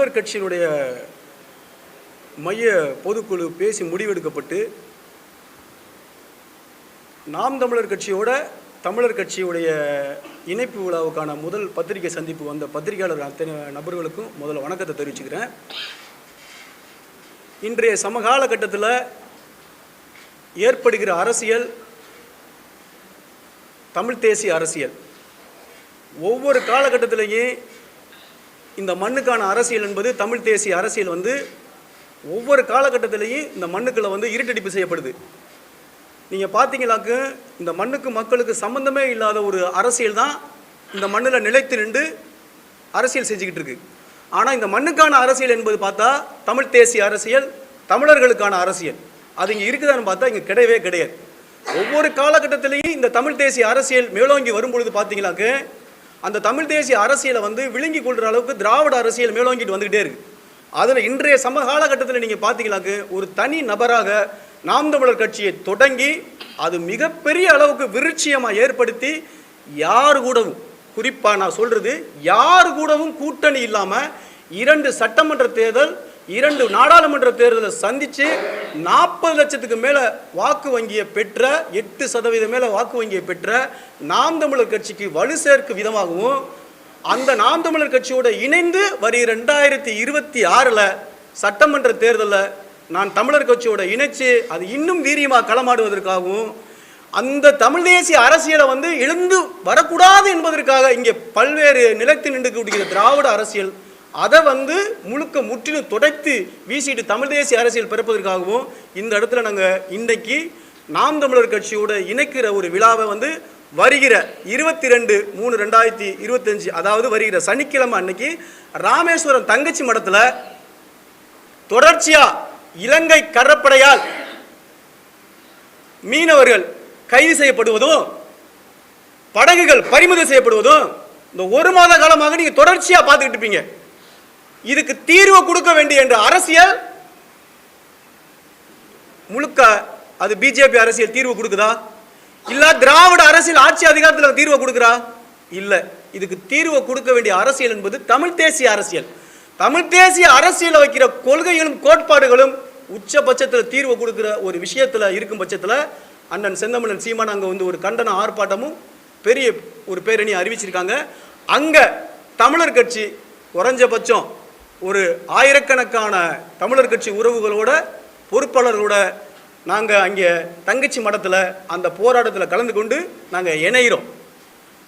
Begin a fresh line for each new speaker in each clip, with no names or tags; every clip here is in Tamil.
தமிழர் கட்சியினுடைய மைய பொதுக்குழு பேசி முடிவெடுக்கப்பட்டு நாம் தமிழர் கட்சியோட தமிழர் கட்சியுடைய இணைப்பு விழாவுக்கான முதல் பத்திரிகை சந்திப்பு வந்த பத்திரிகையாளர் அத்தனை நபர்களுக்கும் முதல்ல வணக்கத்தை தெரிவிச்சுக்கிறேன். இன்றைய சமகால கட்டத்தில் ஏற்படுகிற அரசியல் தமிழ் தேசிய அரசியல். ஒவ்வொரு காலகட்டத்திலேயே இந்த மண்ணுக்கான அரசியல் என்பது தமிழ் தேசிய அரசியல் வந்து ஒவ்வொரு காலகட்டத்திலையும் இந்த மண்ணுக்குள்ள வந்து இருட்டடிப்பு செய்யப்படுது. நீங்கள் பார்த்தீங்களாக்கு இந்த மண்ணுக்கு மக்களுக்கு சம்மந்தமே இல்லாத ஒரு அரசியல் தான் இந்த மண்ணில் நிலைத்து நின்று அரசியல் செஞ்சுக்கிட்டு இருக்கு. ஆனால் இந்த மண்ணுக்கான அரசியல் என்பது பார்த்தா தமிழ் தேசிய அரசியல் தமிழர்களுக்கான அரசியல். அது இங்கே இருக்குதான்னு பார்த்தா இங்கே கிடையவே கிடையாது. ஒவ்வொரு காலகட்டத்திலையும் இந்த தமிழ் தேசிய அரசியல் மேலோங்கி வரும்பொழுது பார்த்தீங்களாக்கு அந்த தமிழ் தேசிய அரசியலை வந்து விழுங்கி கொள்கிற அளவுக்கு திராவிட அரசியல் மேலோங்கிட்டு வந்துக்கிட்டே இருக்கு. அதில் இன்றைய சம காலகட்டத்தில் நீங்கள் பார்த்தீங்களாக்கு ஒரு தனி நபராக நாம் தமிழர் கட்சியை தொடங்கி அது மிகப்பெரிய அளவுக்கு விருட்சியமாக ஏற்படுத்தி யார் கூடவும் குறிப்பாக நான் சொல்கிறது யார் கூடவும் கூட்டணி இல்லாமல் இரண்டு சட்டமன்ற தேர்தல் இரண்டு நாடாளுமன்ற தேர்தலை சந்தித்து நாற்பது லட்சத்துக்கு மேலே வாக்கு வங்கியை பெற்ற எட்டு சதவீதம் மேலே வாக்கு வங்கியை பெற்ற நாம் தமிழர் கட்சிக்கு வலு சேர்க்கும் விதமாகவும் அந்த நாம் தமிழர் கட்சியோட இணைந்து வரி ரெண்டாயிரத்தி இருபத்தி ஆறில் சட்டமன்ற தேர்தலில் நான் தமிழர் கட்சியோட இணைச்சு அது இன்னும் வீரியமாக களமாடுவதற்காகவும் அந்த தமிழ் தேசிய அரசியலை வந்து எழுந்து வரக்கூடாது என்பதற்காக இங்கே பல்வேறு நிலத்தில் நின்று கூடிய திராவிட அரசியல் அதை வந்து முழுக்க முற்றிலும் துடைத்து வீசிட்டு தமிழ் தேசிய அரசியல் பிறப்பதற்காகவும் இந்த இடத்துல நாங்கள் இன்றைக்கு நாம் தமிழர் கட்சியோட இணைக்கிற ஒரு விழாவை வந்து வருகிற இருபத்தி ரெண்டு மூணு ரெண்டாயிரத்தி இருபத்தஞ்சு அதாவது வருகிற சனிக்கிழமை அன்னைக்கு ராமேஸ்வரம் தங்கச்சி மடத்தில் தொடர்ச்சியா இலங்கை கடற்படையால் மீனவர்கள் கைது செய்யப்படுவதும் படகுகள் பறிமுதல் செய்யப்படுவதும் இந்த ஒரு மாத காலமாக நீங்கள் தொடர்ச்சியாக பார்த்துக்கிட்டு இருப்பீங்க. இதுக்கு தீர்வு கொடுக்க வேண்டிய என்ற அரசியல் முழுக்க அது பிஜேபி அரசியல் தீர்வு கொடுக்குதா? இல்ல திராவிட அரசியல் ஆட்சி அதிகாரத்தில் தீர்வு கொடுக்குறா இல்ல. இதுக்கு தீர்வு கொடுக்க வேண்டிய அரசியல் என்பது தமிழ் தேசிய அரசியல். தமிழ் தேசிய அரசியல் வைக்கிற கொள்கைகளும் கோட்பாடுகளும் உச்சபட்சத்தில் தீர்வு கொடுக்குற ஒரு விஷயத்தில் இருக்கும் பட்சத்தில் அண்ணன் செந்தமிழன் சீமான் அங்கே வந்து ஒரு கண்டன ஆர்ப்பாட்டமும் பெரிய ஒரு பேரணி அறிவிச்சிருக்காங்க. அங்கே தமிழர் கட்சி குறைஞ்சபட்சம் ஒரு ஆயிரக்கணக்கான தமிழர் கட்சி உறவுகளோட பொறுப்பாளர்களோட நாங்கள் அங்கே தங்கச்சி மடத்தில் அந்த போராட்டத்தில் கலந்து கொண்டு நாங்கள் இணைகிறோம்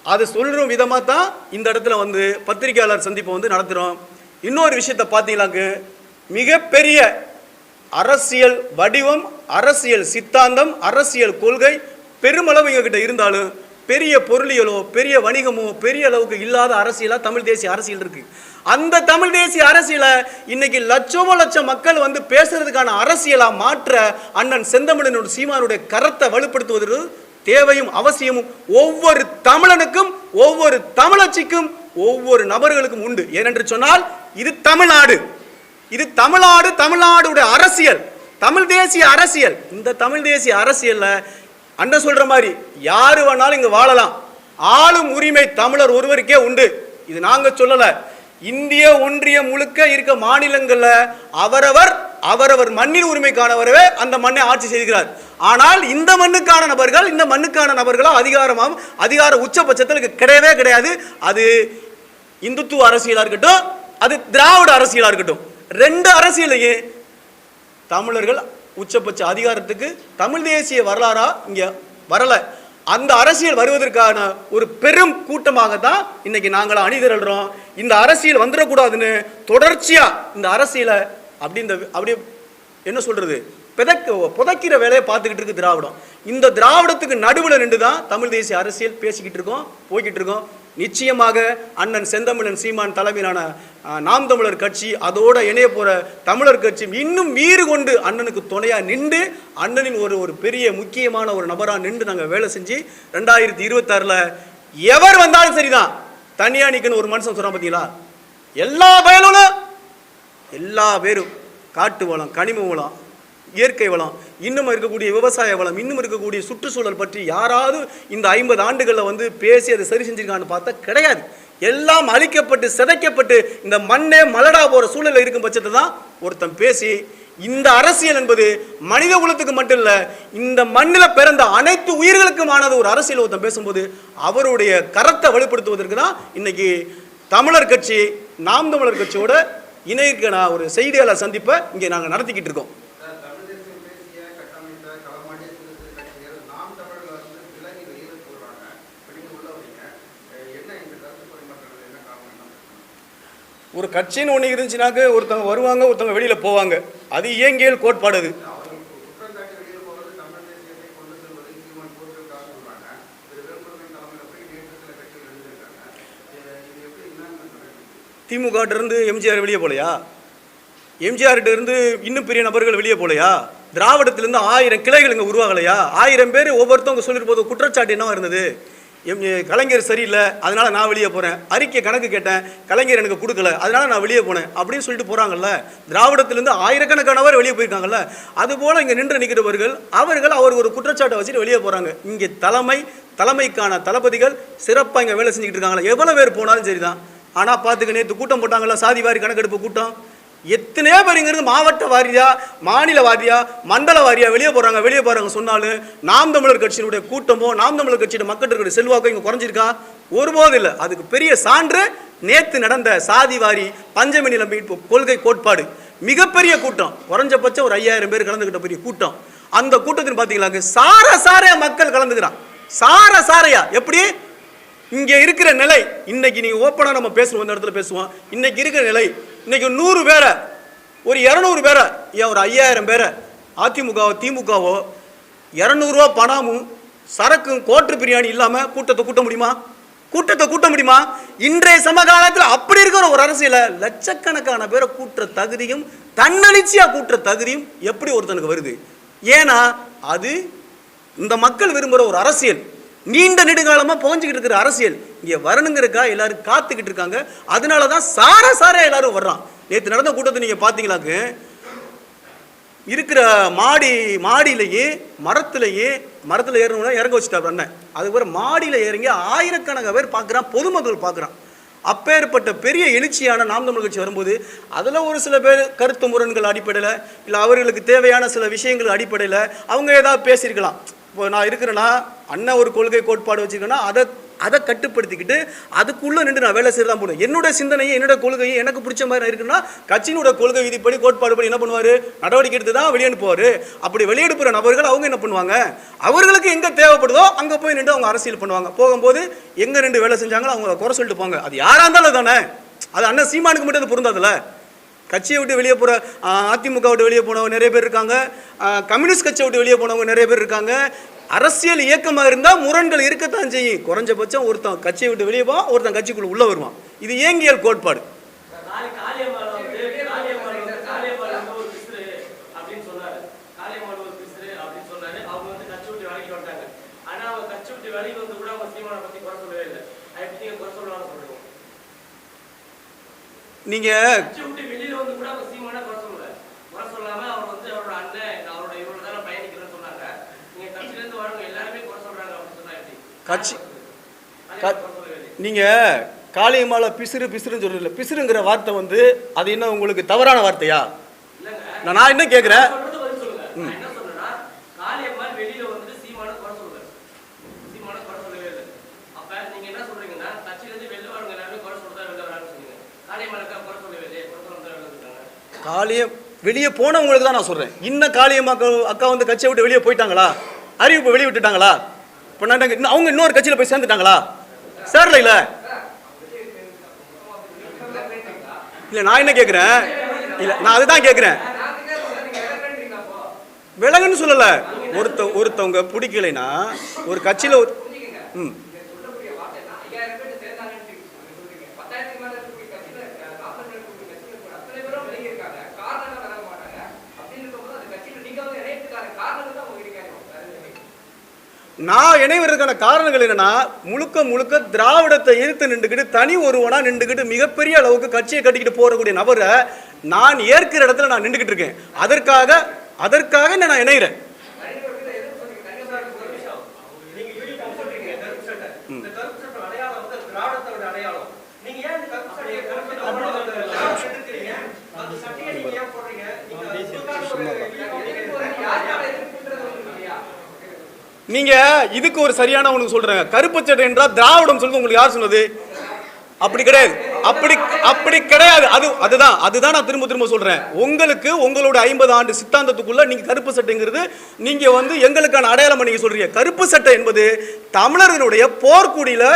அது சொல்கிற விதமாக தான் இந்த இடத்துல வந்து பத்திரிகையாளர் சந்திப்பை வந்து நடத்துகிறோம் இன்னொரு விஷயத்தை பார்த்தீங்களாக்கு மிகப்பெரிய அரசியல் வடிவம் அரசியல் சித்தாந்தம் அரசியல் கொள்கை பெருமளவு எங்ககிட்ட இருந்தாலும் பெரிய பொருளியலோ பெரிய வணிகமோ பெரிய அளவுக்கு இல்லாத அரசியலாக தமிழ் தேசிய அரசியல் இருக்குது அந்த தமிழ் தேசிய அரசியலை இன்னைக்கு லட்சமோ லட்சம் மக்கள் வந்து பேசுறதுக்கான அரசியலா மாற்ற அண்ணன் செந்தமிழனோட சீமானுடைய கரத்தை வலுப்படுத்துவதற்கு தேவையும் அவசியமும் ஒவ்வொரு தமிழனுக்கும் ஒவ்வொரு தமிழச்சிக்கும் ஒவ்வொரு நபர்களுக்கும் உண்டு. ஏனென்று சொன்னால் இது தமிழ்நாடு. இது தமிழ்நாடு தமிழ்நாடுடைய அரசியல். தமிழ் தேசிய அரசியல். இந்த தமிழ் தேசிய அரசியல்ல அண்ணன் சொல்ற மாதிரி யாரு வேணாலும் இங்க வாழலாம். ஆளும் உரிமை தமிழர் ஒருவருக்கே உண்டு. இது நாங்க சொல்லலை. இந்திய ஒன்றியம் முழுக்க இருக்க மாநிலங்களில் அவரவர் அவரவர் மண்ணின் உரிமைக்கானவரவே அந்த மண்ணை ஆட்சி செய்கிறார் ஆனால் இந்த மண்ணுக்கான நபர்கள் இந்த மண்ணுக்கான நபர்களா அதிகாரமாகவும் அதிகார உச்சபட்சத்தில் கிடையவே கிடையாது. அது இந்துத்துவ அரசியலாக இருக்கட்டும் அது திராவிட அரசியலாக இருக்கட்டும். ரெண்டு அரசியலையும் தமிழர்கள் உச்சபட்ச அதிகாரத்துக்கு தமிழ் தேசிய வரலாறாக இங்கே வரலை. அந்த அரசியல் வருவதற்கான ஒரு பெரும் கூட்டமாக தான் இன்னைக்கு நாங்கள் அணிதிரள்றோம். இந்த அரசியல் வந்துடக்கூடாதுன்னு தொடர்ச்சியா இந்த அரசியலை அப்படி இந்த அப்படியே என்ன சொல்றது? பிதக்க புதைக்கிற வேலையை பார்த்துக்கிட்டு இருக்கு திராவிடம். இந்த திராவிடத்துக்கு நடுவில் நின்று தான் தமிழ் தேசிய அரசியல் பேசிக்கிட்டு இருக்கோம் போய்கிட்டு இருக்கோம். நிச்சயமாக அண்ணன் செந்தமிழன் சீமான் தலைமையிலான நாம் தமிழர் கட்சி அதோட இணைய போகிற தமிழர் கட்சி இன்னும் மீறு கொண்டு அண்ணனுக்கு துணையாக நின்று அண்ணனின் ஒரு ஒரு பெரிய முக்கியமான ஒரு நபராக நின்று நாங்கள் வேலை செஞ்சு ரெண்டாயிரத்தி இருபத்தாறில் எவர் வந்தாலும் சரிதான். தனியா நிக்கணும் ஒரு மனுஷன் சொல்கிறான் பார்த்தீங்களா எல்லா பயலும் எல்லா பேரும் காட்டு வளம் கனிம வளம் இயற்கை வளம் இன்னும் இருக்கக்கூடிய விவசாய வளம் இன்னும் இருக்கக்கூடிய சுற்றுச்சூழல் பற்றி யாராவது இந்த ஐம்பது ஆண்டுகளில் வந்து பேசி அதை சரி செஞ்சிருக்கான்னு பார்த்தா கிடையாது. எல்லாம் அழிக்கப்பட்டு சிதைக்கப்பட்டு இந்த மண்ணே மலடா போகிற சூழலில் இருக்கும் பட்சத்தை தான் ஒருத்தன் பேசி இந்த அரசியல் என்பது மனித குலத்துக்கு மட்டும் இல்லை இந்த மண்ணில் பிறந்த அனைத்து உயிர்களுக்குமானது ஒரு அரசியல் ஒருத்தன் பேசும்போது அவருடைய கரத்தை வலுப்படுத்துவதற்கு தான் இன்னைக்கு தமிழர் கட்சி நாம் தமிழர் கட்சியோட இணைக்க நான் ஒரு செய்தியாளர் சந்திப்பை இங்கே நாங்கள் நடத்திக்கிட்டு இருக்கோம்
சார், தமிழ் தேசியம் பேசிய கட்டமைத்த களமாடிய சிறு சிறு கட்சிகள் நாம் தமிழர்ல வந்து விலகி வெளியில போடுறாங்க இப்ப நீங்க உள்ள வரீங்க அஹ் என்ன இந்த கருத்து பரிமாற்றங்கள் என்ன காரணம் என்ன பிரச்சனை?
ஒரு கட்சின்னு ஒன்று இருந்துச்சுனாக்க ஒருத்தவங்க வருவாங்க ஒருத்தவங்க வெளியில் போவாங்க. அது இயங்கியல் கோட்பாடு அது. திமுக இருந்து எம்ஜிஆர் வெளியே போலையா? எம்ஜிஆர் இருந்து இன்னும் பெரிய நபர்கள் வெளியே போலையா? திராவிடத்திலிருந்து ஆயிரம் கிளைகள் இங்கே உருவாகலையா? ஆயிரம் பேர் ஒவ்வொருத்தவங்க சொல்லியிருப்போது குற்றச்சாட்டு என்னவா இருந்தது? எம் கலைஞர் சரியில்லை அதனால் நான் வெளியே போகிறேன் அறிக்கை கணக்கு கேட்டேன் கலைஞர் எனக்கு கொடுக்கல அதனால் நான் வெளியே போனேன் அப்படின்னு சொல்லிட்டு போகிறாங்கல்ல திராவிடத்திலேருந்து ஆயிரக்கணக்கானவர் வெளியே போயிருக்காங்கல்ல? அதுபோல் இங்கே நின்று நிற்கிறவர்கள் அவர்கள் அவர் ஒரு குற்றச்சாட்டை வச்சுட்டு வெளியே போகிறாங்க இங்கே தலைமை தலைமைக்கான தளபதிகள் சிறப்பாக இங்கே வேலை செஞ்சுக்கிட்டு இருக்காங்களா. எவ்வளோ பேர் போனாலும் சரி தான் ஆனால் பார்த்துக்க நேற்று கூட்டம் போட்டாங்களா சாதி வாரி கணக்கெடுப்பு கூட்டம். எத்தனையோ பேர் இங்கிருந்து மாவட்ட வாரியா மாநில வாரியா மண்டல வாரியா வெளியே போகிறாங்க வெளியே போகிறாங்க சொன்னாலும் நாம் தமிழர் கட்சியினுடைய கூட்டமோ நாம் தமிழர் கட்சியோட மக்கள் செல்வாக்கோ இங்கே குறைஞ்சிருக்கா? ஒருபோதும் இல்லை. அதுக்கு பெரிய சான்று நேற்று நடந்த சாதி வாரி பஞ்சமி நில மீட்பு கொள்கை கோட்பாடு. மிகப்பெரிய கூட்டம். குறைஞ்சபட்சம் ஒரு ஐயாயிரம் பேர் கலந்துக்கிட்ட பெரிய கூட்டம். அந்த கூட்டத்தில் பார்த்தீங்களாங்க சார சாரையா மக்கள் கலந்துக்கிறான் சார சாரையா? எப்படி? இங்கே இருக்கிற நிலை. இன்னைக்கு நீங்கள் ஓப்பனாக நம்ம பேசுவோம் இந்த இடத்துல பேசுவோம். இன்னைக்கு இருக்கிற நிலை. இன்னைக்கு நூறு பேரை ஒரு இரநூறு பேரை ஏன் ஒரு ஐயாயிரம் பேரை அதிமுகவோ திமுகவோ இரநூறுவா பணமும் சரக்கும் கோட்டு பிரியாணி இல்லாமல் கூட்டத்தை கூட்ட முடியுமா? கூட்டத்தை கூட்ட முடியுமா? இன்றைய சமகாலத்தில் அப்படி இருக்கிற ஒரு அரசியல லட்சக்கணக்கான பேரை கூட்டுற தகுதியும் தன்னெழுச்சியா கூட்டுற தகுதியும் எப்படி ஒருத்தனுக்கு வருது? ஏன்னா அது இந்த மக்கள் விரும்புகிற ஒரு அரசியல். நீண்ட நெடுங்காலமாக புகஞ்சுக்கிட்டு இருக்கிற அரசியல். இங்கே வரணுங்கிறக்கா எல்லாரும் காத்துக்கிட்டு இருக்காங்க. அதனால தான் சார சாரா எல்லாரும் வர்றான். நேற்று நடந்த கூட்டத்தை நீங்கள் பார்த்தீங்களாக்கு இருக்கிற மாடி மாடியிலேயே மரத்திலேயே மரத்தில் ஏறணும்னா இறங்க வச்சுட்டார் அண்ணன். அதுக்கப்புறம் மாடியில் இறங்கி ஆயிரக்கணக்கான பேர் பார்க்குறான் பொதுமக்கள் பார்க்குறான் அப்பேற்பட்ட பெரிய எழுச்சியான நாம் தமிழ் கட்சி வரும்போது அதில் ஒரு சில பேர் கருத்து முரண்கள் அடிப்படையில் இல்லை அவர்களுக்கு தேவையான சில விஷயங்கள் அடிப்படையில் அவங்க ஏதாவது பேசியிருக்கலாம். இப்போ நான் இருக்கிறேன்னா அண்ணன் ஒரு கொள்கை கோட்பாடு வச்சுருக்கேன்னா அதை அதை கட்டுப்படுத்திக்கிட்டு அதுக்குள்ளே நின்று நான் வேலை செய்ய தான் போகணும் என்னோட சிந்தனையும் என்னோட கொள்கையும் எனக்கு பிடிச்ச மாதிரி இருக்குன்னா கட்சியினோட கொள்கை விதிப்படி கோட்பாடு படி என்ன பண்ணுவார்? நடவடிக்கை எடுத்து தான் வெளியனுப்புவார் அப்படி வெளியெடுப்புற நபர்கள் அவங்க என்ன பண்ணுவாங்க? அவர்களுக்கு எங்கே தேவைப்படுதோ அங்கே போய் நின்று அவங்க அரசியல் பண்ணுவாங்க. போகும்போது எங்கே நின்று வேலை செஞ்சாங்களோ அவங்க குறை சொல்லிட்டு போங்க. அது யாராக இருந்தாலும் தானே அது அண்ணன் சீமானுக்கு மட்டும் அது பொருந்தாதுல்ல. கட்சியை விட்டு வெளியே போகிற அதிமுக விட்டு வெளியே போனவங்க நிறைய பேர் இருக்காங்க. கம்யூனிஸ்ட் கட்சியை விட்டு வெளியே போனவங்க நிறைய பேர் இருக்காங்க. அரசியல் இயக்கமாக இருந்தால் முரண்கள் இருக்கத்தான் செய்யும். குறைஞ்சபட்சம் ஒருத்தன் கட்சியை விட்டு வெளியே போவான் ஒருத்தன் கட்சிக்குள்ளே உள்ளே வருவான். இது இயங்கியல் கோட்பாடு. நீங்கள்
கட்சி
நீங்கள் காளியம்மால பிசிறு பிசிறுன்னு சொல்றதில்ல பிசிறுங்கிற வார்த்தை வந்து அது என்ன உங்களுக்கு தவறான வார்த்தையா? நான் நான் என்ன கேட்குறேன். காளியம் வெளியே போனவங்களுக்கு தான் நான் சொல்கிறேன் இன்னும் காளியம் அக்கா அக்கா வந்து கட்சியை விட்டு வெளியே போயிட்டாங்களா? அறிவிப்பு வெளியே விட்டுட்டாங்களா? இப்போ நான் இன்னும் அவங்க இன்னொரு கட்சியில் போய் சேர்ந்துட்டாங்களா? சேரல இல்லை. இல்லை நான் என்ன கேட்குறேன் இல்லை நான் அதுதான் கேட்குறேன் விலகுன்னு சொல்லலை. ஒருத்த ஒருத்தவங்க பிடிக்கலைன்னா ஒரு கட்சியில் ஒரு ம். நான் இணைவதற்கான காரணங்கள் என்னன்னா முழுக்க முழுக்க திராவிடத்தை எதிர்த்து நின்றுக்கிட்டு தனி ஒருவனா நின்றுக்கிட்டு மிகப்பெரிய அளவுக்கு கட்சியை கட்டிக்கிட்டு போறக்கூடிய நபரை நான் ஏற்கிற இடத்துல நான் நின்றுக்கிட்டு இருக்கேன். அதற்காக அதற்காக நான் இணைகிறேன்
நீங்க யூனிஃபார்ம் சொல்றீங்க கருப்பு சட்டை இந்த கருப்பு சட்டை அடையாளம் வந்து திராவிடத்தோட அடையாளம் நீங்க ஏன் இந்த கருப்பு சட்டையை கருப்பு திராவிடம் எடுக்கிறீங்க அந்த சட்டையை நீங்க ஏன் போடுறீங்க நீங்க உங்களுக்கான ஒரு uniform யார் யார் எதிர்ப்புன்றது உங்களுக்கு இல்லையா
நீங்க இதுக்கு ஒரு சரியான உனக்கு சொல்றேன் கருப்பு சட்டை என்றால் திராவிடம் சொல்லுங்க உங்களுக்கு யார் சொன்னது? அப்படி கிடையாது. அப்படி அப்படி கிடையாது. அது அதுதான் அதுதான் நான் திரும்ப திரும்ப சொல்றேன். உங்களுக்கு உங்களோட ஐம்பது ஆண்டு சித்தாந்தத்துக்குள்ள நீங்க கருப்பு சட்டைங்கிறது நீங்க வந்து எங்களுக்கான அடையாளம் நீங்க சொல்றீங்க. கருப்பு சட்டை என்பது தமிழர்களுடைய போர்க்குடியில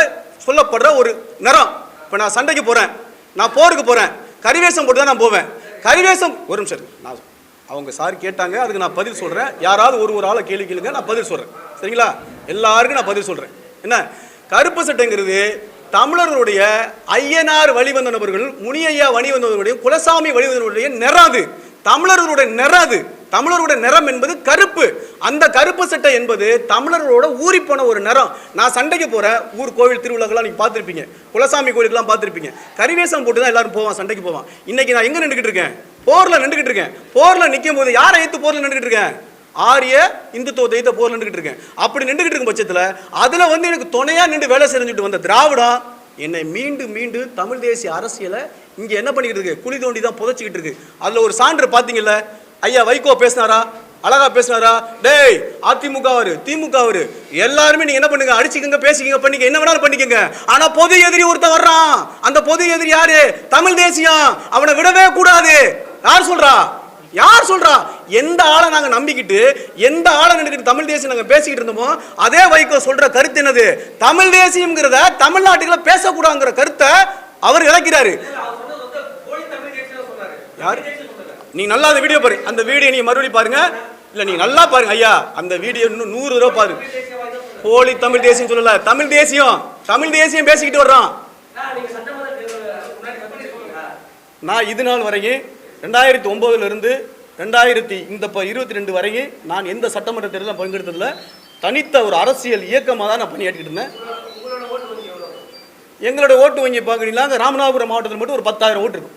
சொல்லப்படுற ஒரு நிறம். இப்போ நான் சண்டைக்கு போறேன். நான் போருக்கு போறேன். கரிவேஷம் போட்டு தான் நான் போவேன். கரிவேஷம் ஒரு நிமிஷம் நான் அவங்க சார் கேட்டாங்க. அதுக்கு நான் பதில் சொல்றேன். யாராவது ஒரு ஒரு ஆளை கேள்வி கேளுங்க. நான் பதில் சொல்றேன். சரிங்களா? எல்லாருக்கும் நான் பதில் சொல்கிறேன் என்ன? கருப்பு சட்டைங்கிறது தமிழர்களுடைய ஐயனார் வழிவந்த நபர்கள் முனியையா வழிவந்தவர்களுடைய குலசாமி வழிவந்தவர்களுடைய நிறம் அது தமிழர்களுடைய நிறம் அது தமிழர்களுடைய நிறம் என்பது கருப்பு. அந்த கருப்பு சட்டை என்பது தமிழர்களோட ஊறி போன ஒரு நிறம். நான் சண்டைக்கு போகிற ஊர் கோவில் திருவிழாக்கெல்லாம் நீங்க பார்த்துருப்பீங்க. குலசாமி கோயிலுக்கெல்லாம் பார்த்துருப்பீங்க. கரிவேசம் போட்டு தான் எல்லாரும் போவான் சண்டைக்கு போவான். இன்னைக்கு நான் எங்க நின்றுக்கிட்டு இருக்கேன்? போர்ல நின்றுக்கிட்டு இருக்கேன். போர்ல நிற்கும் போது யாரை ஏத்து போர்ல நின்றுக்கிட்டு இருக்கேன்? ஆரிய இந்துத்துவ தெய்த போர் நின்றுக்கிட்டு இருக்கேன். அப்படி நின்றுக்கிட்டு இருக்கும் பட்சத்தில் அதில் வந்து எனக்கு துணையா நின்று வேலை செஞ்சுட்டு வந்த திராவிடம் என்னை மீண்டும் மீண்டும் தமிழ் தேசிய அரசியலை இங்கே என்ன பண்ணிக்கிட்டு இருக்கு? குழி தோண்டி தான் புதைச்சிக்கிட்டு இருக்கு. அதில் ஒரு சான்று பார்த்தீங்கல்ல ஐயா வைகோ பேசினாரா? அழகா பேசினாரா? டேய் அதிமுக அவரு திமுக அவரு எல்லாருமே நீங்க என்ன பண்ணுங்க? அடிச்சுக்கங்க பேசிக்கங்க பண்ணிக்க என்ன வேணாலும் பண்ணிக்கங்க. ஆனா பொது எதிரி ஒருத்தன் வர்றான். அந்த பொது எதிரி யாரு? தமிழ் தேசியம். அவனை விடவே கூடாது. யார் சொல்றா? யார் சொல்றா? எந்த ஆளை நாங்கள் நம்பிக்கிட்டு எந்த ஆளை நினைக்கிட்டு தமிழ் தேசியம் நாங்கள் பேசிக்கிட்டு இருந்தோமோ அதே வைகோ சொல்ற கருத்து என்னது? தமிழ் தேசியம்ங்கிறத தமிழ்நாட்டுக்குள்ள பேசக்கூடாதுங்கிற கருத்தை அவர் இழக்கிறாரு. யார்?
தமிழ்
நீங்க நல்லா அந்த வீடியோ பாருங்க அந்த வீடியோ நீங்க மறுபடியும் பாருங்க. இல்ல நீங்க நல்லா பாருங்க ஐயா. அந்த வீடியோ இன்னும் நூறு தடவை பாருங்க போலி தமிழ் தேசியம் சொல்லல. தமிழ் தேசியம். தமிழ் தேசியம் பேசிக்கிட்டு வர்றோம்
நான்
இது நாள் வரைக்கும் ரெண்டாயிரத்தி ஒம்போதுலேருந்து ரெண்டாயிரத்தி இந்த இப்போ இருபத்தி ரெண்டு வரையும் நான் எந்த சட்டமன்ற தேர்தலும் பங்கெடுத்ததில்ல. தனித்த ஒரு அரசியல் இயக்கமாக தான் நான் பணியாற்றிட்டு இருந்தேன்.
ஓட்டு
எங்களோட ஓட்டு வங்கி பார்க்குறீங்களா? அங்கே ராமநாதபுரம் மாவட்டத்தில் மட்டும் ஒரு பத்தாயிரம் ஓட்டு இருக்கும்.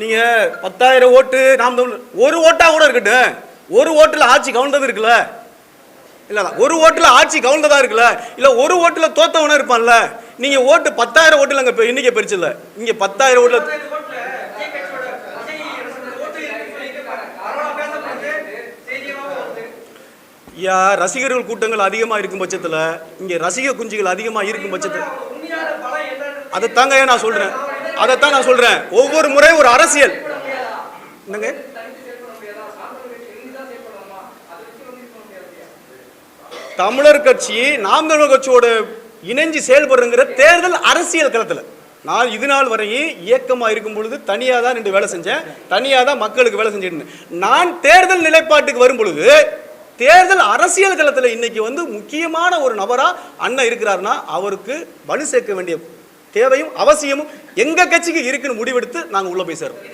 நீங்கள் பத்தாயிரம் ஓட்டு நாம் ஒரு ஓட்டாக கூட இருக்கட்டும். ஒரு ஓட்டில் ஆட்சி கவுண்டது இருக்குல்ல. இல்லை ஒரு ஓட்டில் ஆட்சி கவுண்டதா இருக்குல்ல? இல்லை ஒரு ஓட்டில் தோத்தவனா இருப்பான்ல? நீங்கள் ஓட்டு பத்தாயிரம் ஓட்டில் அங்கே இன்றைக்கி பிரிச்சில்ல இங்கே பத்தாயிரம் ஓட்டில் ஐயா ரசிகர்கள் கூட்டங்கள் அதிகமாக இருக்கும் பட்சத்தில் இங்கே ரசிக குஞ்சுகள் அதிகமாக இருக்கும் பட்சத்தில்
அதை தாங்க
அதைத்தாங்க நான் சொல்கிறேன் அதைத்தான் நான் சொல்கிறேன் ஒவ்வொரு முறையும் ஒரு அரசியல். என்னங்க? தமிழர் கட்சி நாம் தமிழர் கட்சியோட இணைஞ்சு செயல்படுறங்கிற தேர்தல் அரசியல் களத்தில். நான் இது நாள் வரையும் இயக்கமாக இருக்கும் பொழுது தனியாக தான் நின்று வேலை செஞ்சேன். தனியாக தான் மக்களுக்கு வேலை செஞ்சுட்டு நான் தேர்தல் நிலைப்பாட்டுக்கு வரும் பொழுது தேர்தல் அரசியல் களத்தில் இன்னைக்கு வந்து முக்கியமான ஒரு நபராக அண்ணன் இருக்கிறாருன்னா அவருக்கு வலு சேர்க்க வேண்டிய தேவையும் அவசியமும் எங்கள் கட்சிக்கு இருக்குன்னு முடிவெடுத்து நாங்கள் உள்ளே போய் சேருவோம்.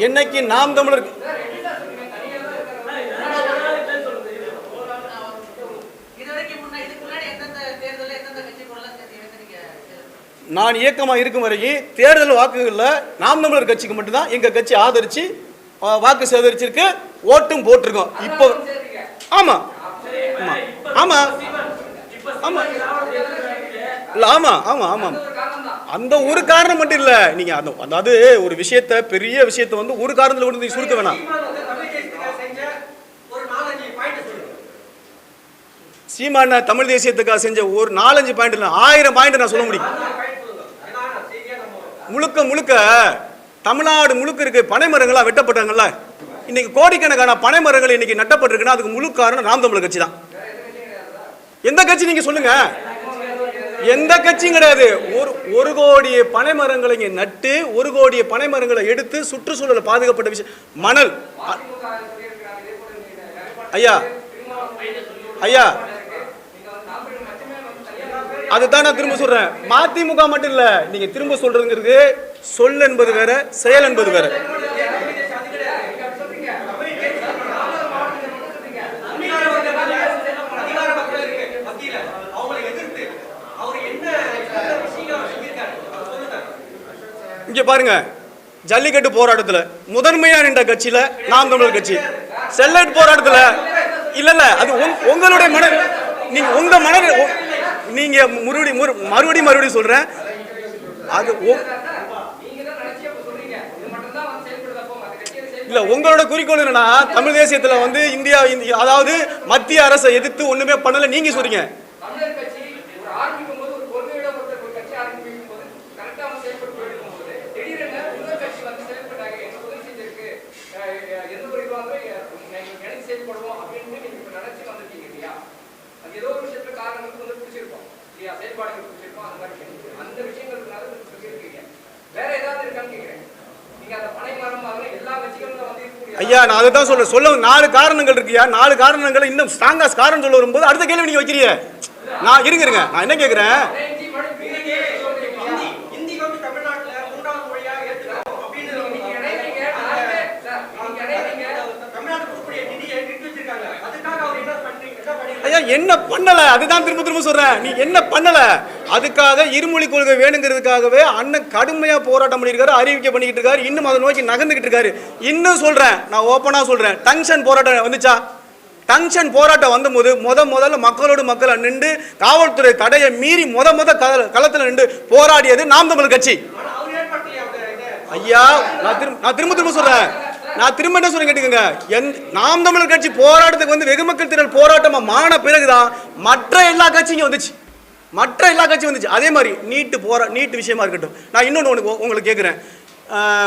என்னைக்கு நாம் தமிழர் நான் இயக்கமாக இருக்கும் வரைக்கும் தேர்தல் வாக்குகளில் நாம் தமிழர் கட்சிக்கு மட்டும்தான் எங்கள் கட்சி ஆதரித்து வாக்கு சேகரிச்சிருக்கு ஓட்டும் போட்டிருக்கோம். இப்போ ஆமாம் ஆமாம் ஆமாம் இல்லை ஆமாம் ஆமாம் ஆமாம் அந்த ஒரு காரணம் மட்டும் இல்லை. நீங்கள் அந்த அதாவது ஒரு விஷயத்த பெரிய விஷயத்த வந்து ஒரு காரணத்தில் கொண்டு நீங்கள் சுருக்க வேணாம்.
தமிழ்
சீமான தமிழ் தேசியத்துக்காக செஞ்ச ஒரு நாலஞ்சு பாயிண்ட் இல்லை ஆயிரம் பாயிண்ட் நான் சொல்ல முடியும். முழுக்க முழுக்க தமிழ்நாடு முழுக்க இருக்க பனை மரங்களா வெட்டப்பட்டாங்கல்ல. இன்னைக்கு கோடிக்கணக்கான பனை மரங்கள் இன்னைக்கு நட்டப்பட்டிருக்குன்னா அதுக்கு முழு காரணம் நாம் தமிழர் கட்சி தான் எந்த கட்சி நீங்க சொல்லுங்க? எந்த கட்சியும் கிடையாது. ஒரு ஒரு கோடி பனை மரங்களை நட்டு ஒரு கோடி பனை மரங்களை எடுத்து சுற்றுச்சூழலை பாதுகாப்பட்ட விஷயம். மணல். அ- ஐயா. ஐயா. அதுதான் நான் திரும்ப சொல்றேன். மதிமுக மட்டும் இல்ல நீங்க திரும்ப சொல்றதுங்கிறது சொல் என்பது வேற செயல் என்பது வேற
அதிகார மக்கள் இருக்கு மத்தியில
பாருங்க. ஜல்லிக்கட்டு போராட்டத்தில் முதன்மையா நின்ற கட்சியில நாம் தமிழர் கட்சி. செல்லட் போராட்டத்தில் இல்ல இல்ல அது உங்களுடைய மன நீங்க உங்க மன உ- நீங்க மறுபடியும் மறு- மறுபடியும் மறுபடியும் சொல்றேன். அது இல்ல உங்களோட குறிக்கோள் என்னன்னா தமிழ் தேசியத்துல வந்து இந்தியா அதாவது மத்திய அரசை எதிர்த்து ஒண்ணுமே பண்ணல நீங்க சொல்றீங்க
தமிழர் கட்சி ஒரு ஆரம்பிக்கும் போது ஒரு கொள்கையோட ஒருத்தர் ஒரு கட்சி ஆரம்பிக்கும் போது கரெக்டா வந்து செயல்பட்டு போயிருக்கும் போது திடீரென இன்னொரு கட்சி வந்து செயல்பட்டாங்க எங்க உதவி செஞ்சிருக்கு அஹ் அஹ் எந்த ஒரு இதுவாக இணைந்து செயல்படுவோம் அப்படின்னு நீங்க இப்ப நினைச்சு வந்திருக்கீங்க இல்லையா? அது ஏதோ ஒரு விஷயத்துல காரணங்களுக்கு வந்து பிடிச்சிருக்கோம் இல்லையா? செயல்பாடுகள் பிடிச்சிருக்கோம் அந்த மாதிரி. அந்த விஷயங்களுக்குனால சொல்லியிருக்கீங்க. வேற ஏதாவது இருக்கான்னு கேட்கிறேன்.
ஐயா நான் அதை தான் சொல்றேன். சொல்ல நாலு காரணங்கள் இருக்குயா நாலு காரணங்களை இன்னும் ஸ்ட்ராங்கா காரணம் சொல்ல வரும்போது அடுத்த கேள்வி நீங்க வைக்கிறீங்க. நான் இருங்க இருங்க. நான் என்ன கேக்குறேன்
பதினஞ்சு மணி பிறகு சொல்றீங்க
இந்தி வந்து தமிழ்நாட்டுல மூன்றாவது மொழியா ஏற்றுக்கணும் அப்படின்னு
நீங்க இணைவீங்க நாலு பேர் சார் நீங்க இணைவீங்க
தமிழ்நாட்டு கொடுக்கக்கூடிய நிதியை நிறுத்தி வச்சிருக்காங்க அதுக்காக அவர் என்ன பண்றீங்க என்ன
பண்ணல? அதுதான் திரும்ப திரும்ப சொல்றேன். நீ என்ன பண்ணல? அதுக்காக இருமொழி கொள்கை வேணுங்கிறதுக்காகவே அண்ணன் கடுமையா போராட்டம் பண்ணியிருக்காரு அறிவிக்கை பண்ணிக்கிட்டு இருக்காரு இன்னும் அதை நோக்கி நகர்ந்துகிட்டு இருக்காரு. இன்னும் சொல்றேன் நான் ஓப்பனா சொல்றேன். டங்ஷன் போராட்டம் வந்துச்சா? டங்ஷன் போராட்டம் வந்தபோது முத முதல்ல மக்களோடு மக்களை நின்று காவல்துறை தடையை மீறி முத முத கள- களத்துல நின்று போராடியது நாம் தமிழர் கட்சி. ஐயா நான் திரும்ப நான் திரும்ப திரும்ப சொல்றேன். நான் திரும்ப என்ன சொல்றேன் கேட்டுக்கோங்க. எந் நாம் தமிழர் கட்சி போராட்டத்துக்கு வந்து வெகுமக்கள் திரள் போராட்டமாக மாறின பிறகுதான் மற்ற எல்லா கட்சியும் வந்துச்சு. மற்ற எல்லா கட்சியும் வந்துச்சு. அதே மாதிரி நீட்டு போரா நீட்டு விஷயமா இருக்கட்டும். நான் இன்னொன்று உனக்கு உங்களுக்கு கேட்குறேன்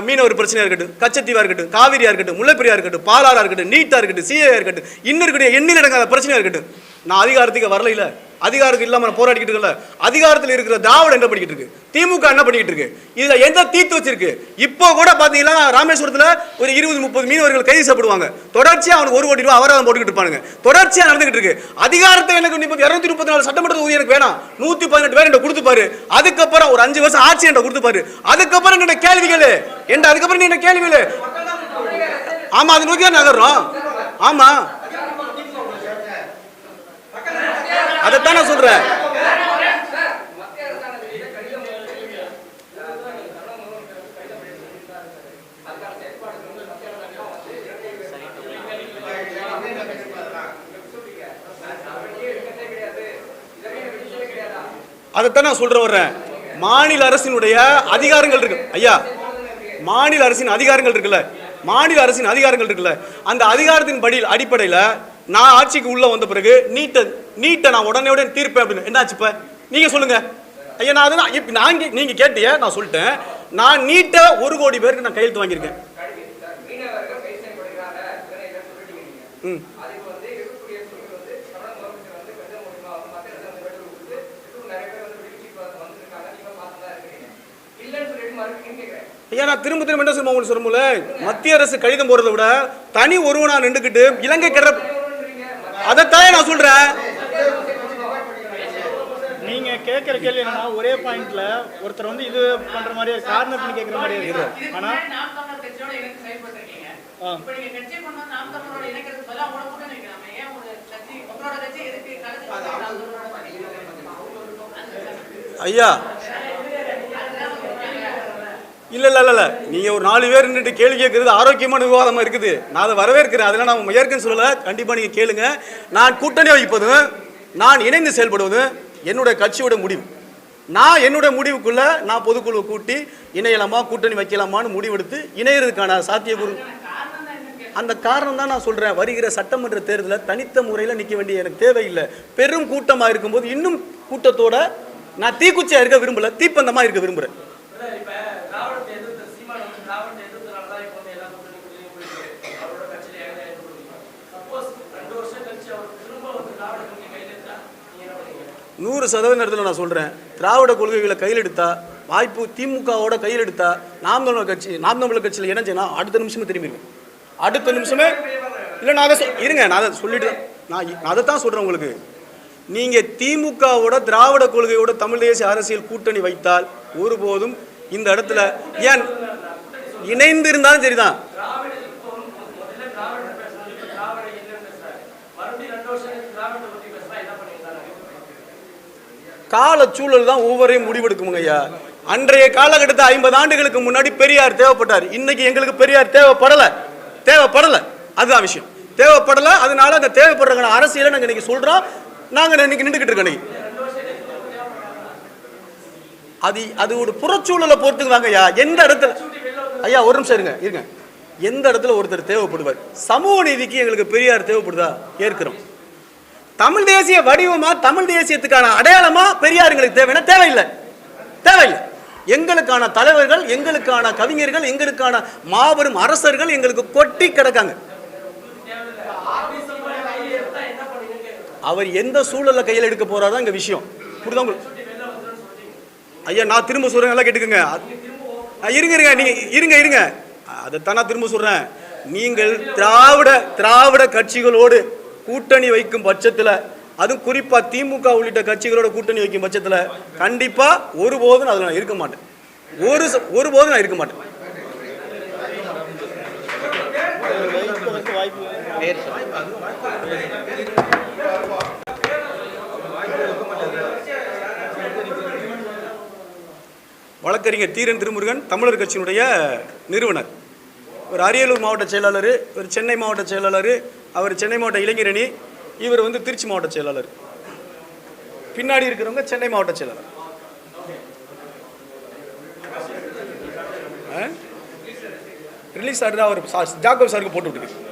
மீனவர் பிரச்சனையாக இருக்கட்டும் கச்சத்தீவாக இருக்கட்டும் காவிரியாக இருக்கட்டும் முல்லைப்பெரியா இருக்கட்டும் பாலாராக இருக்கட்டும் நீட்டாக இருக்கட்டும் சிஏ இருக்கட்டும் இன்னும் இருக்கக்கூடிய எண்ணில் இடங்காத பிரச்சனையாக இருக்கட்டும். நான் அதிகாரத்துக்கு வரல இல்லை அதிகாரத்துக்கு இல்லாமல் நான் போராடிக்கிட்டு இருக்கல அதிகாரத்தில் இருக்கிற திராவிட என்ன பண்ணிக்கிட்டு இருக்கு? திமுக என்ன பண்ணிக்கிட்டு இருக்கு? இதில் எந்த தீர்த்து வச்சிருக்கு? இப்போ கூட பார்த்தீங்கன்னா ராமேஸ்வரத்தில் ஒரு இருபது முப்பது மீனவர்கள் கைது செய்யப்படுவாங்க. தொடர்ச்சியாக அவனுக்கு ஒரு கோடி ரூபா அபராதம் போட்டுக்கிட்டு இருப்பாங்க தொடர்ச்சியாக நடந்துகிட்டு இருக்கு. அதிகாரத்தை எனக்கு இப்போ இருநூத்தி முப்பத்தி நாலு சட்டமன்ற தொகுதி எனக்கு வேணாம். நூற்றி பதினெட்டு பேர் என்கிட்ட கொடுத்துப்பாரு. அதுக்கப்புறம் ஒரு அஞ்சு வருஷம் ஆட்சி என்கிட்ட கொடுத்துப்பாரு. அதுக்கப்புறம் என்ன கேள்விகள்? என்ன அதுக்கப்புறம் நீ என்ன கேள்விகள்? ஆமாம் அது நோக்கி தான் நகர்றோம். ஆமாம் அதைத்தான் நான் சொல்றேன்
சார் மத்திய அரசாங்கத்திலேயே கடிதம் வந்து அதுதான் நீங்க தமிழக முதல்வர் கடிதம் எழுதியிருந்தாரு அதுக்கான செயல்பாடுகள் வந்து மத்திய அரசாங்கம் வந்து சொல்றீங்க வெளியே எடுக்கிறதே கிடையாது அதைத்தான் நான் சொல்றேன்
அதைத்தான் நான் சொல்ற வர்றேன் மாநில அரசினுடைய அதிகாரங்கள் இருக்கு. ஐயா மாநில அரசின் அதிகாரங்கள் இருக்குல்ல. மாநில அரசின் அதிகாரங்கள் இருக்குல்ல. அந்த அதிகாரத்தின் படி அடிப்படையில் நான் ஆட்சிக்கு உள்ள வந்த பிறகு நீட்டை நீட்டை நான் உடனே உடனே தீர்ப்பேன் அப்படின்னு. என்னாச்சு இப்போ? நீங்கள் சொல்லுங்கள் ஐயா நான் அதுதான். இப்போ நான் நீங்கள் கேட்டிய? நான் சொல்லிட்டேன். நான் நீட்டை ஒரு கோடி பேருக்கு நான் கையெழுத்து வாங்கியிருக்கேன். ம். ஐயா நான் திரும்ப திரும்ப என்ன சொல்லுமா உங்களுக்கு சொல்லும்போது மத்திய அரசு கடிதம் போடுறத விட தனி ஒருவனா நின்றுக்கிட்டு இலங்கை கிட அதைத்தான் நான்
சொல்கிறேன் கேட்கிற கேள்வி என்னன்னா ஒரே பாயிண்ட்ல ஒருத்தர் வந்து இது பண்ற மாதிரியே கார்னர் பண்ணி கேட்கிற மாதிரியே இருக்கு. ஆனா?
ஐயா. இல்ல இல்ல இல்ல இல்ல. நீங்க ஒரு நாலு பேர் நின்றுட்டு கேள்வி கேட்கறது ஆரோக்கியமான விவாதமா இருக்குது. நான் அதை வரவேற்கிறேன். அதெல்லாம் நான் ஏற்கனவே சொல்லல. கண்டிப்பா நீங்க கேளுங்க. நான் கூட்டணி வைப்பதும் நான் இணைந்து செயல்படுவதும் என்னுடைய கட்சியோட முடிவு. நான் என்னுடைய முடிவுக்குள்ள நான் பொதுக்குழுவை கூட்டி இணையலாமா கூட்டணி வைக்கலாமான்னு முடிவெடுத்து இணையறதுக்கான சாத்தியக்கூறு. அந்த காரணம் தான் நான் சொல்றேன். வருகிற சட்டமன்ற தேர்தலில் தனித்த முறையில் நிற்க வேண்டிய எனக்கு தேவையில்லை. பெரும் கூட்டமாக இருக்கும்போது இன்னும் கூட்டத்தோட நான் தீக்குச்சியாக இருக்க விரும்பல தீப்பந்தமாக இருக்க விரும்புகிறேன்
பிரதர், இப்ப திராவிடத்தை எதிர்த்த சீமான் வந்து திராவிடத்தை எதிர்த்தனால தான் இப்போ வந்து எல்லா கூட்டணி கூட்டணியும் போயிருக்கு அவரோட கட்சியில ஏக ஏக கொடுக்கணும் சப்போஸ் ரெண்டு வருஷம் கழிச்சு அவர் திரும்ப வந்து திராவிட கொள்கை கையில் எடுத்தா நீங்க என்ன பண்ணுவீங்க
நூறு சதவீத நேரத்தில் நான் சொல்கிறேன் திராவிட கொள்கைகளை கையில் எடுத்தா வாய்ப்பு திமுகவோட கையில் எடுத்தா நாம் தமிழர் கட்சி நாம் தமிழர் கட்சியில் இணைஞ்சேன்னா அடுத்த நிமிஷமே திரும்பிடுவேன் அடுத்த நிமிஷமே இல்லை நான் அதை இருங்க நான் அதை சொல்லிட்டு தான்- நான் அதை தான் சொல்கிறேன் உங்களுக்கு. நீங்கள் திமுகவோட திராவிட கொள்கையோட தமிழ் தேசிய அரசியல் கூட்டணி வைத்தால் ஒருபோதும் இந்த இடத்துல ஏன் இணைந்து இருந்தாலும் சரிதான்
திராவிட இப்போ முதல்ல திராவிட பேசுறாரு இப்ப திராவிட இல்லைன்னு பேசுறாரு மறுபடியும் ரெண்டு வருஷம் கழிச்சு திராவிடத்தை பத்தி பேசுறா என்ன பண்ணியிருந்தாங்க
கால சூழல் தான் ஒவ்வொரையும் முடிவெடுக்குமுங்க ஐயா. அன்றைய காலகட்டத்தில் ஐம்பது ஆண்டுகளுக்கு முன்னாடி பெரியார் தேவைப்பட்டார். இன்னைக்கு எங்களுக்கு பெரியார் தேவைப்படலை. தேவைப்படலை. அதுதான் விஷயம். தேவைப்படலை அதனால அந்த தேவைப்படுற அரசியலை நாங்கள் இன்னைக்கு சொல்கிறோம் நாங்கள் இன்னைக்கு நின்றுக்கிட்டு இருக்கோம் அது அது ஒரு புறச்சூழலை பொறுத்துக்கு ஐயா. எந்த இடத்துல ஐயா ஒரு நிமிஷம் இருங்க இருங்க. எந்த இடத்துல ஒருத்தர் தேவைப்படுவார்? சமூக நீதிக்கு எங்களுக்கு பெரியார் தேவைப்படுதா? ஏற்கிறோம். தமிழ் தேசிய வடிவமா தமிழ் தேசியத்துக்கான அடையாளமா பெரியாருங்களுக்கு தேவைன்னா தேவையில்லை. தேவையில்லை. எங்களுக்கான தலைவர்கள் எங்களுக்கான கவிஞர்கள் எங்களுக்கான மாபெரும் அரசர்கள் எங்களுக்கு கொட்டி கிடக்காங்க. அவர் எந்த சூழல்ல கையில் எடுக்க போறாரோ இங்க விஷயம். புரியுதா உங்களுக்கு? ஐயா நான் திரும்ப சொல்றேன் நல்லா கேட்டுக்கோங்க. இருங்க இருங்க நீங்க இருங்க இருங்க. அதைத்தான் நான் திரும்ப சொல்றேன். நீங்கள் திராவிட திராவிட கட்சிகளோடு கூட்டணி வைக்கும் பட்சத்துல அதுவும் குறிப்பாக திமுக உள்ளிட்ட கட்சிகளோட கூட்டணி வைக்கும் பட்சத்தில் கண்டிப்பாக ஒருபோதும் அதில் நான் இருக்க மாட்டேன். ஒரு ஒருபோதும் நான் இருக்க மாட்டேன். வழக்கறிஞர் தீரன் திருமுருகன் தமிழர் கட்சியினுடைய நிறுவனர். ஒரு அரியலூர் மாவட்ட செயலாளர் ஒரு சென்னை மாவட்ட செயலாளர் அவர் சென்னை மாவட்ட இளைஞரணி இவர் வந்து திருச்சி மாவட்ட செயலாளர். பின்னாடி இருக்கிறவங்க சென்னை மாவட்ட செயலாளர். ரிலீஸ் ஆகுது அவர் சா- ஜாக்கப் சாருக்கு போட்டு விட்டுருக்கு.